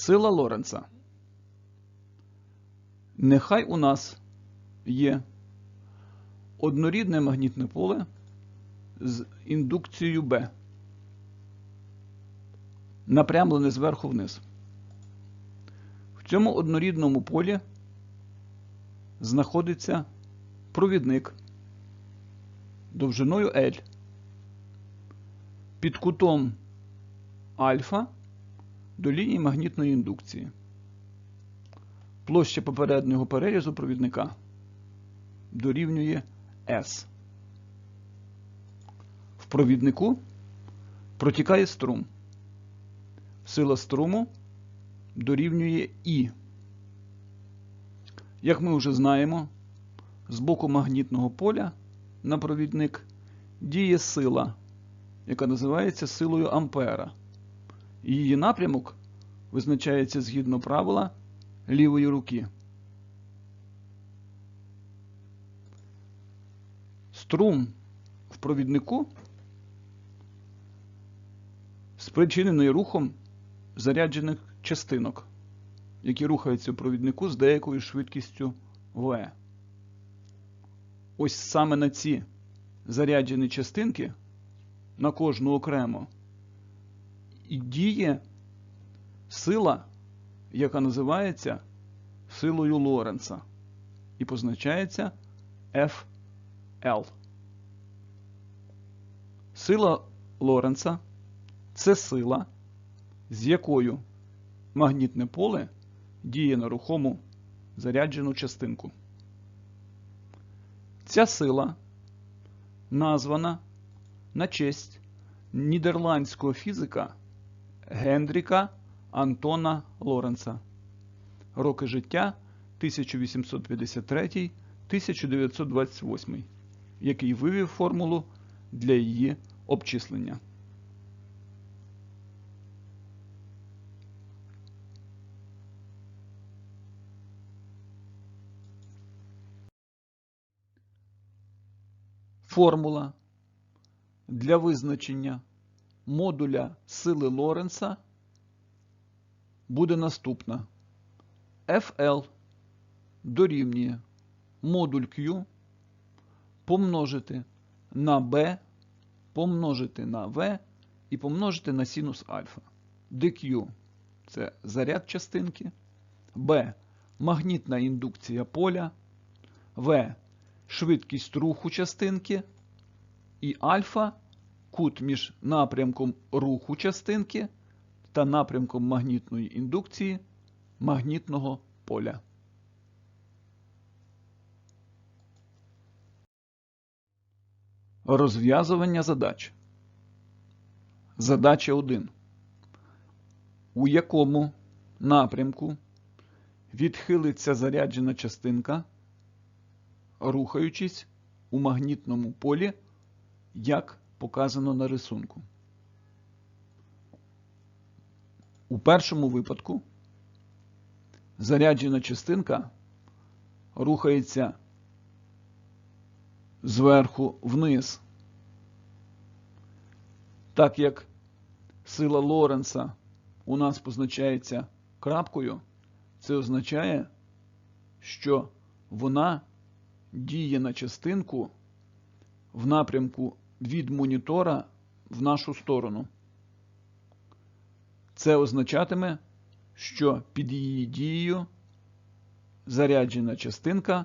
Сила Лоренца. Нехай у нас є однорідне магнітне поле з індукцією B, напрямлене зверху вниз. В цьому однорідному полі знаходиться провідник довжиною L під кутом альфа до лінії магнітної індукції. Площа попереднього перерізу провідника дорівнює S. В провіднику протікає струм. Сила струму дорівнює І. Як ми вже знаємо, з боку магнітного поля на провідник діє сила, яка називається силою Ампера. Її напрямок визначається згідно правила лівої руки. Струм в провіднику спричинений рухом заряджених частинок, які рухаються в провіднику з деякою швидкістю v. Ось саме на ці заряджені частинки, на кожну окремо, діє сила, яка називається силою Лоренца і позначається FL. Сила Лоренца це сила, з якою магнітне поле діє на рухому заряджену частинку. Ця сила названа на честь нідерландського фізика Гендріка Антона Лоренца. Роки життя 1853-1928, який вивів формулу для її обчислення. Формула для визначення модуля сили Лоренца буде наступна. FL дорівнює модуль Q помножити на B, помножити на V і помножити на синус альфа. dQ це заряд частинки, B магнітна індукція поля, V швидкість руху частинки і альфа кут між напрямком руху частинки та напрямком магнітної індукції магнітного поля. Розв'язування задач. Задача 1. У якому напрямку відхилиться заряджена частинка, рухаючись у магнітному полі, як показано на рисунку. У першому випадку заряджена частинка рухається зверху вниз. Так як сила Лоренца у нас позначається крапкою, це означає, що вона діє на частинку в напрямку від монітора в нашу сторону. Це означатиме, що під її дією заряджена частинка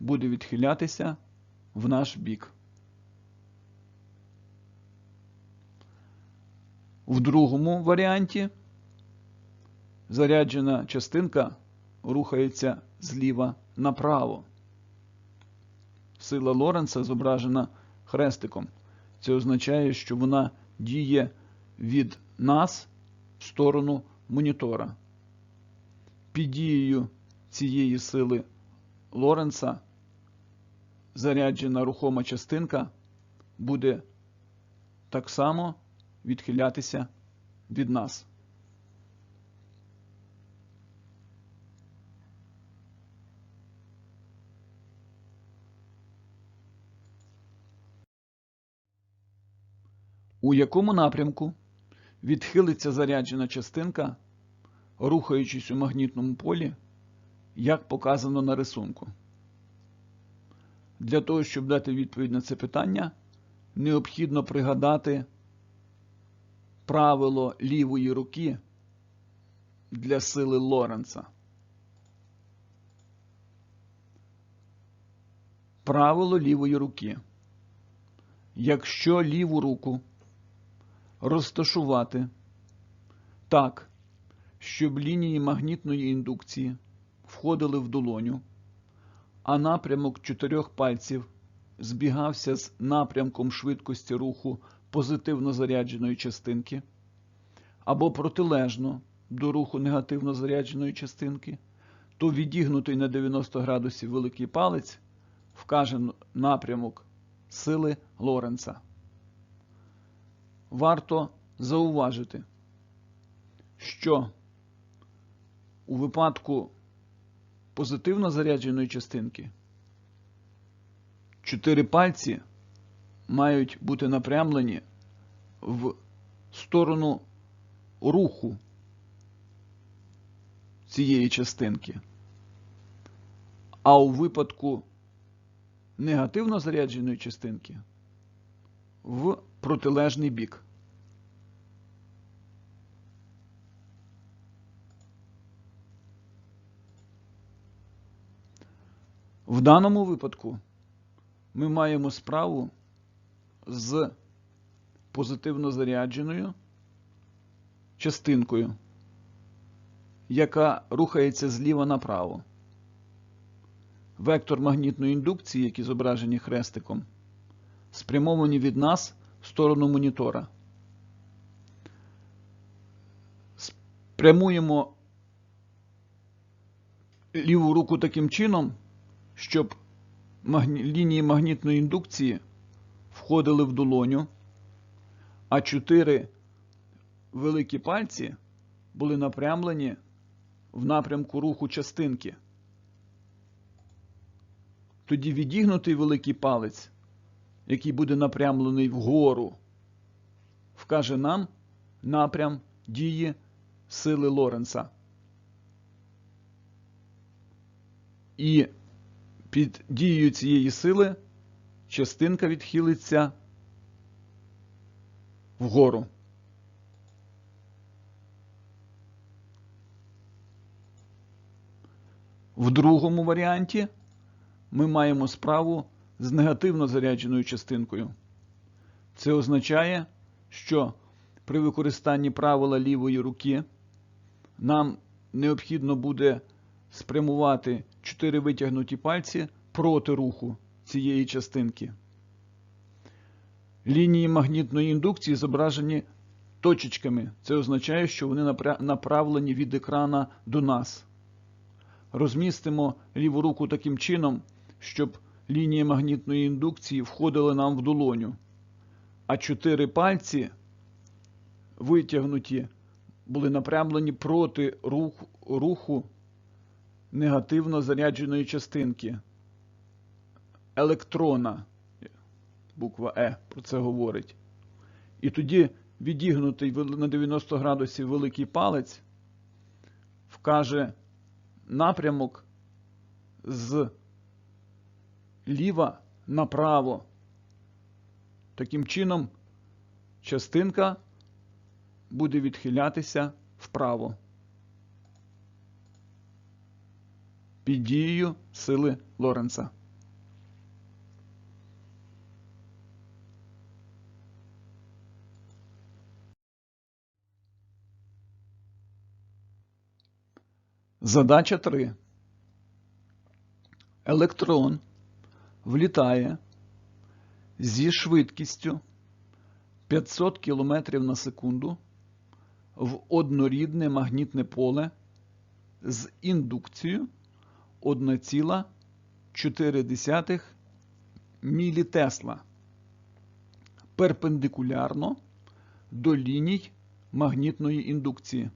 буде відхилятися в наш бік. В другому варіанті заряджена частинка рухається зліва направо. Сила Лоренца зображена хрестиком. Це означає, що вона діє від нас сторону монітора. Під дією цієї сили Лоренца заряджена рухома частинка буде так само відхилятися від нас. У якому напрямку відхилиться заряджена частинка, рухаючись у магнітному полі, як показано на рисунку. Для того, щоб дати відповідь на це питання, необхідно пригадати правило лівої руки для сили Лоренца. Правило лівої руки. Якщо ліву руку розташувати так, щоб лінії магнітної індукції входили в долоню, а напрямок чотирьох пальців збігався з напрямком швидкості руху позитивно зарядженої частинки, або протилежно до руху негативно зарядженої частинки, то відігнутий на 90 градусів великий палець вкаже напрямок сили Лоренца. Варто зауважити, що у випадку позитивно зарядженої частинки чотири пальці мають бути напрямлені в сторону руху цієї частинки. А у випадку негативно зарядженої частинки в протилежний бік. В даному випадку ми маємо справу з позитивно зарядженою частинкою, яка рухається зліва направо. Вектор магнітної індукції, які зображені хрестиком, спрямовані від нас в сторону монітора. Спрямуємо ліву руку таким чином, щоб лінії магнітної індукції входили в долоню, а чотири великі пальці були напрямлені в напрямку руху частинки. Тоді відігнутий великий палець, який буде напрямлений вгору, вкаже нам напрям дії сили Лоренца. І під дією цієї сили частинка відхилиться вгору. В другому варіанті ми маємо справу з негативно зарядженою частинкою. Це означає, що при використанні правила лівої руки нам необхідно буде спрямувати чотири витягнуті пальці проти руху цієї частинки. Лінії магнітної індукції зображені точечками. Це означає, що вони направлені від екрана до нас. Розмістимо ліву руку таким чином, щоб лінії магнітної індукції входили нам в долоню, а чотири пальці витягнуті були напрямлені проти руху, руху негативно зарядженої частинки. Електрона, буква Е про це говорить. І тоді відігнутий на 90 градусів великий палець вкаже напрямок з ліва направо. Таким чином, частинка буде відхилятися вправо. Під дією сили Лоренца. Задача 3. Електрон влітає зі швидкістю 500 км на секунду в однорідне магнітне поле з індукцією 1,4 мілітесла перпендикулярно до ліній магнітної індукції.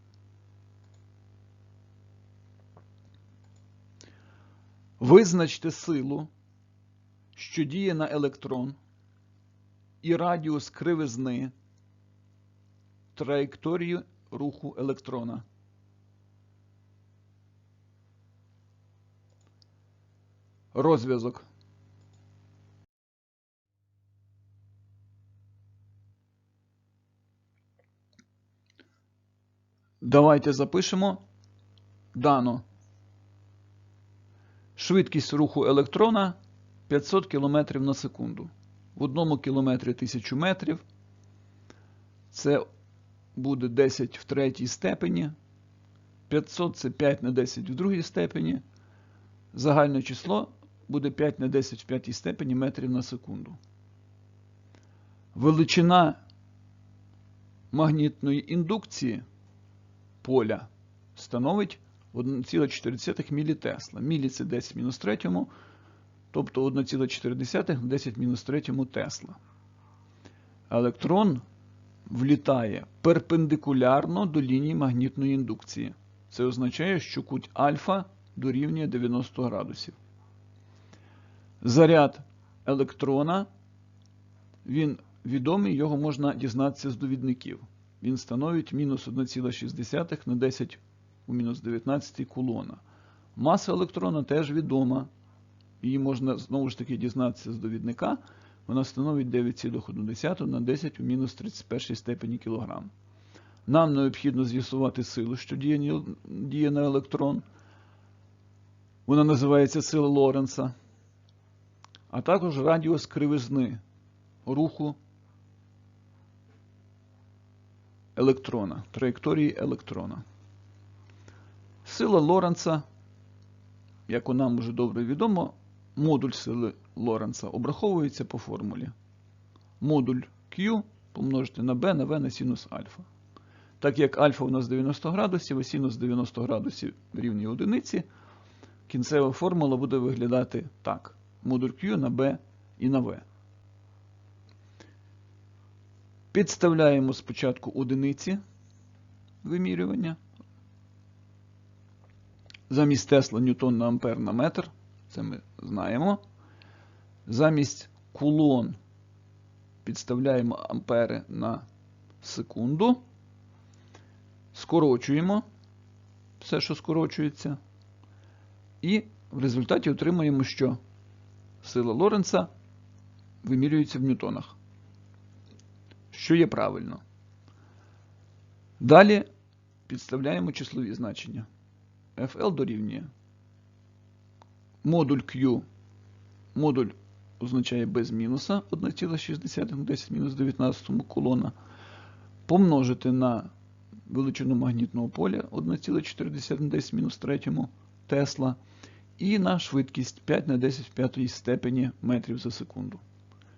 Визначте силу, що діє на електрон, і радіус кривизни траєкторію руху електрона. Розв'язок. Давайте запишемо дано. Швидкість руху електрона 500 км на секунду. В одному кілометрі 1000 метрів. Це буде 10 в третій степені. 500 це 5 на 10 в другій степені. Загальне число буде 5 на 10 в п'ятій степені метрів на секунду. Величина магнітної індукції поля становить 1,4 мілітесла. Мілі це 10 мінус 3, тобто 1,4 10 мінус 3 тесла. Електрон влітає перпендикулярно до лінії магнітної індукції. Це означає, що куть альфа дорівнює 90 градусів. Заряд електрона, він відомий, його можна дізнатися з довідників. Він становить мінус 1,6 на 10 у мінус 19 кулона. Маса електрона теж відома. Її можна знову ж таки дізнатися з довідника. Вона становить 9,1 на 10 у мінус 31 степені кілограм. Нам необхідно з'ясувати силу, що діє на електрон. Вона називається сила Лоренца. А також радіус кривизни руху електрона, траєкторії електрона. Сила Лоренца, як нам вже добре відомо, модуль сили Лоренца обраховується по формулі. Модуль Q помножити на B на V на синус альфа. Так як альфа у нас 90 градусів, і синус 90 градусів рівні одиниці, кінцева формула буде виглядати так: модуль Q на B і на V. Підставляємо спочатку одиниці вимірювання. Замість Тесла Ньютон на ампер на метр. Це ми знаємо. Замість кулон підставляємо ампери на секунду. Скорочуємо все, що скорочується. І в результаті отримуємо, що сила Лоренца вимірюється в ньютонах що є правильно. Далі підставляємо числові значення. FL дорівнює. Модуль Q. Модуль означає без мінуса 1,6 10 мінус 19 колона. Помножити на величину магнітного поля 1,4 10 мінус 3 Тесла. І на швидкість 5 на 10 в 5 степені метрів за секунду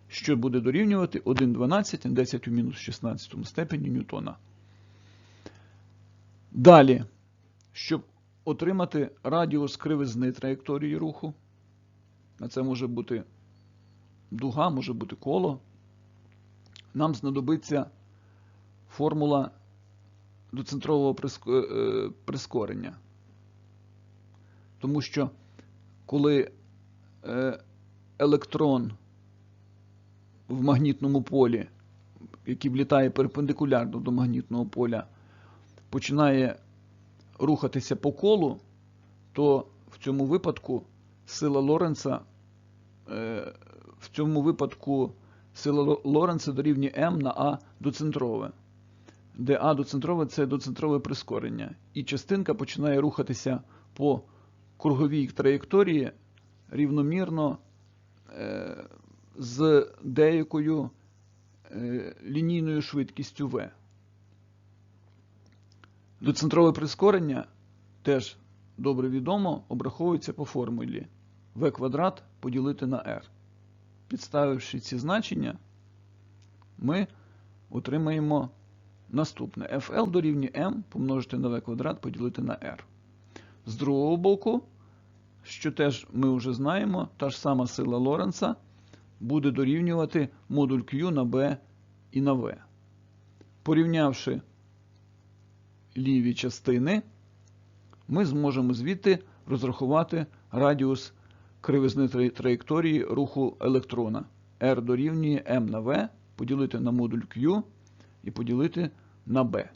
що буде дорівнювати 1,12 на 10 у мінус 16 степені Ньютона. Далі, щоб отримати радіус кривизни траєкторії руху, а це може бути дуга, може бути коло, нам знадобиться формула доцентрового е, прискорення. Тому що коли е, електрон в магнітному полі, який влітає перпендикулярно до магнітного поля, починає рухатися по колу, то в цьому випадку сила Лоренца е, в цьому випадку сила Лоренца дорівнює М на А доцентрове, де А доцентрове це доцентрове прискорення. І частинка починає рухатися по круговій траєкторії рівномірно. Е, з деякою е, лінійною швидкістю v. Доцентрове прискорення теж добре відомо, обраховується по формулі v квадрат поділити на r. Підставивши ці значення, ми отримаємо наступне FL дорівнює m помножити на v квадрат поділити на r. З другого боку, що теж ми вже знаємо, та ж сама сила Лоренца буде дорівнювати модуль Q на B і на V. Порівнявши ліві частини, ми зможемо звідти розрахувати радіус кривизни траєкторії руху електрона. R дорівнює m на V, поділити на модуль Q і поділити на B.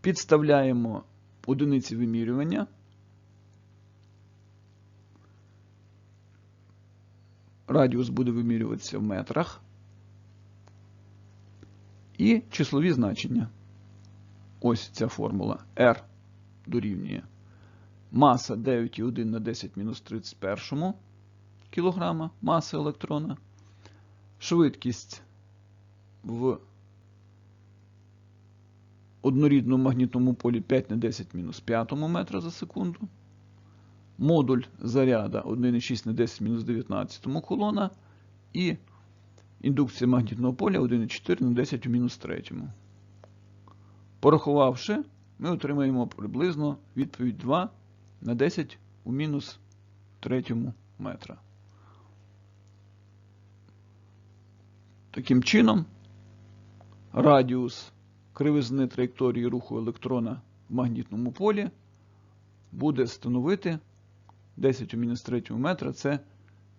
Підставляємо одиниці вимірювання. Радіус буде вимірюватися в метрах. І числові значення. Ось ця формула. R дорівнює маса 9,1 на 10 мінус 31 кг маси електрона, швидкість в однорідному магнітному полі 5 на 10 мінус 5 метра за секунду, модуль заряда 1,6 на 10 мінус 19 колона. І індукція магнітного поля 1,4 на 10 у мінус 3. Порахувавши, ми отримаємо приблизно відповідь 2 на 10 у мінус 3 метра. Таким чином, радіус кривизни траєкторії руху електрона в магнітному полі буде становити 10 у мінус 3 метра це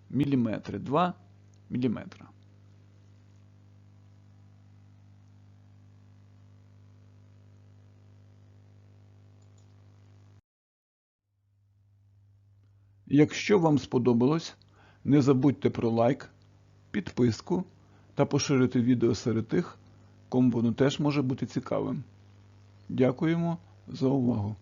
міліметри, 2 міліметра. Якщо вам сподобалось, не забудьте про лайк, підписку та поширити відео серед тих, кому воно теж може бути цікавим. Дякуємо за увагу!